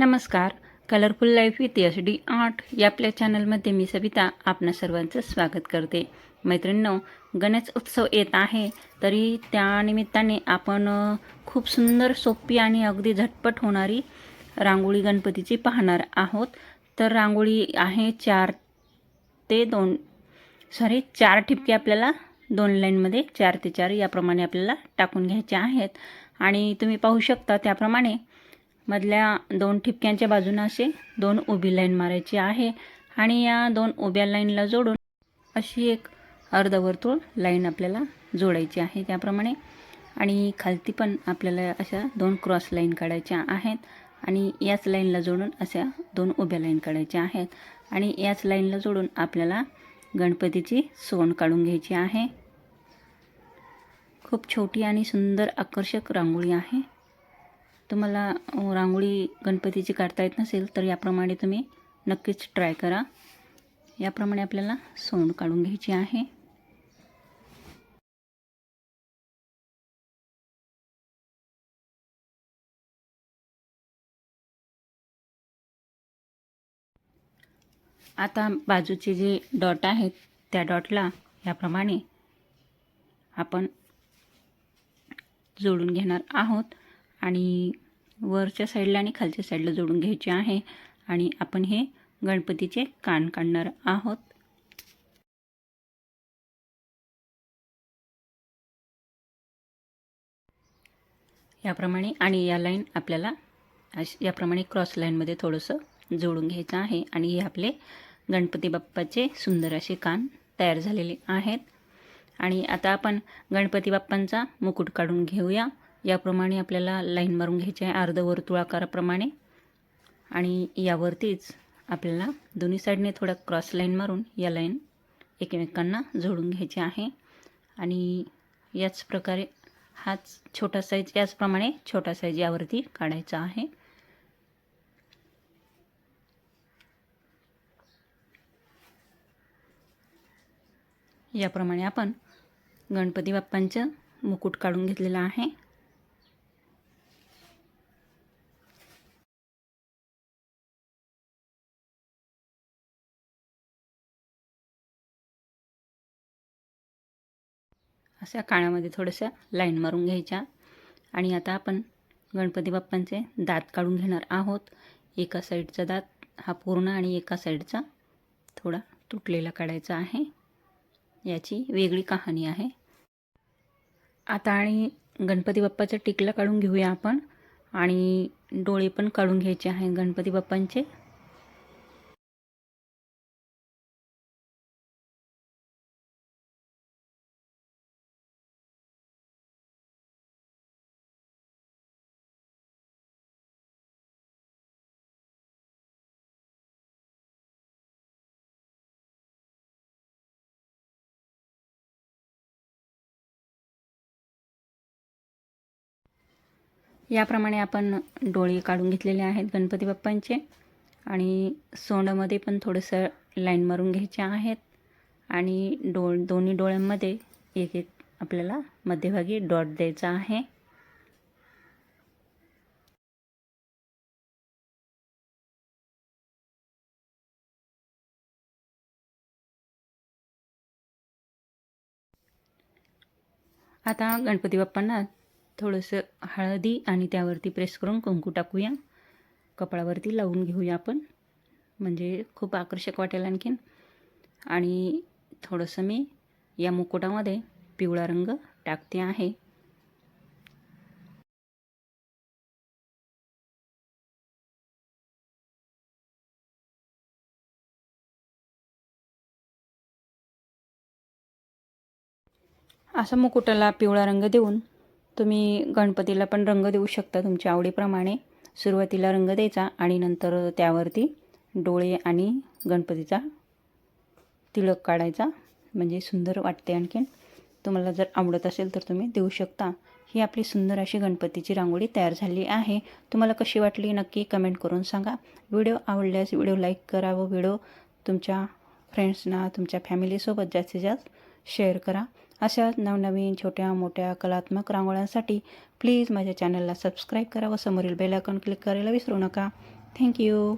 नमस्कार. Colourful life with S D art या आपल्या चॅनलमध्ये मी सविता आपणा सर्वांचं स्वागत करते. मैत्रिणींनो गणेश उत्सव येत आहे तरी त्या निमित्ताने आपण खूप सुंदर सोपी आणि अगदी झटपट होणारी रांगोळी गणपतीची पाहणार आहोत. तर रांगोळी आहे चार ते दोन सॉरी चार ठिपके आपल्याला दोन लाईनमध्ये चार ते चार याप्रमाणे आपल्याला टाकून घ्यायचे आहेत. आणि तुम्ही पाहू शकता त्याप्रमाणे मधल्या दोन ठिपक्यांच्या बाजूनं असे दोन उभी लाईन मारायची आहे आणि या दोन उभ्या लाईनला जोडून अशी एक अर्धवर्तुळ लाईन आपल्याला जोडायची आहे त्याप्रमाणे. आणि खालती पण आपल्याला अशा दोन क्रॉस लाईन काढायच्या आहेत आणि याच लाईनला जोडून अशा दोन उभ्या लाईन काढायच्या आहेत. आणि याच लाईनला जोडून आपल्याला गणपतीची सोंड काढून घ्यायची आहे. खूप छोटी आणि सुंदर आकर्षक रांगोळी आहे. तुम्हाला रांगोळी गणपतीची काढता येत नसेल तर याप्रमाणे तुम्ही नक्कीच ट्राय करा. याप्रमाणे आपल्याला सोंड काढून घ्यायची आहे. आता बाजूचे जे डॉट आहेत त्या डॉटला याप्रमाणे आपण जोडून घेणार आहोत. आणि वरच्या साईडला आणि खालच्या साईडला जोडून घ्यायचे आहे. आणि आपण हे गणपतीचे कान काढणार आहोत. याप्रमाणे आणि या लाईन आपल्याला अश याप्रमाणे क्रॉस लाईनमध्ये थोडंसं जोडून घ्यायचं आहे. आणि हे आपले गणपती बाप्पाचे सुंदर असे कान तयार झालेले आहेत. आणि आता आपण गणपती बाप्पांचा मुकुट काढून घेऊया. याप्रमाणे आपल्याला लाईन मारून घ्यायची आहे अर्धवर्तुळाकाराप्रमाणे आणि यावरतीच आपल्याला दोन्ही साईडने थोडा क्रॉस लाईन मारून या लाईन एकमेकांना जोडून घ्यायची आहे. आणि याच प्रकारे हाच छोटा साईज याचप्रमाणे छोटा साईज यावरती काढायचा आहे. याप्रमाणे आपण गणपती बाप्पांचं मुकुट काढून घेतलेलं आहे. अशा काळ्यामध्ये थोड्याशा लाईन मारून घ्यायच्या. आणि आता आपण गणपती बाप्पांचे दात काढून घेणार आहोत. एका साईडचा दात हा पूर्ण आणि एका साईडचा थोडा तुटलेला काढायचा आहे. याची वेगळी कहाणी आहे. आता आणि गणपती बाप्पाचं टिकलं काढून घेऊया आपण. आणि डोळे पण काढून घ्यायचे आहे गणपती बाप्पांचे. याप्रमाणे आपण डोळे काढून घेतलेले आहेत गणपती बाप्पांचे. आणि सोंडामध्ये पण थोडंसं लाईन मारून घ्यायचे आहेत. आणि डोळ दोन्ही डोळ्यांमध्ये एक एक आपल्याला मध्यभागी डॉट द्यायचा आहे. आता गणपती बाप्पांना थोडंसं हळदी आणि त्यावरती प्रेस करून कुंकू टाकूया. कपाळावरती लावून घेऊया आपण. म्हणजे खूप आकर्षक वाटेल आणखीन. आणि थोडंसं मी या मुकुटामध्ये पिवळा रंग टाकते आहे. असा मुकुटाला पिवळा रंग देऊन तुम्ही गणपतीला पण रंग देऊ शकता तुमच्या आवडीप्रमाणे. सुरुवातीला रंग द्यायचा आणि नंतर त्यावरती डोळे आणि गणपतीचा तिळक काढायचा. म्हणजे सुंदर वाटते आणखीन. तुम्हाला जर आवडत असेल तर तुम्ही देऊ शकता. ही आपली सुंदर अशी गणपतीची रांगोळी तयार झाली आहे. तुम्हाला कशी वाटली नक्की कमेंट करून सांगा. व्हिडिओ आवडल्यास व्हिडिओ लाईक करा व व्हिडिओ तुमच्या फ्रेंड्सना तुमच्या फॅमिलीसोबत जास्तीत जास्त शेअर करा. अशा नवनवीन छोट्या मोठ्या कलात्मक रांगोळ्यांसाठी प्लीज माझ्या चॅनलला सबस्क्राईब करा व समोरील बेल आयकॉन क्लिक करायला विसरू नका. थँक्यू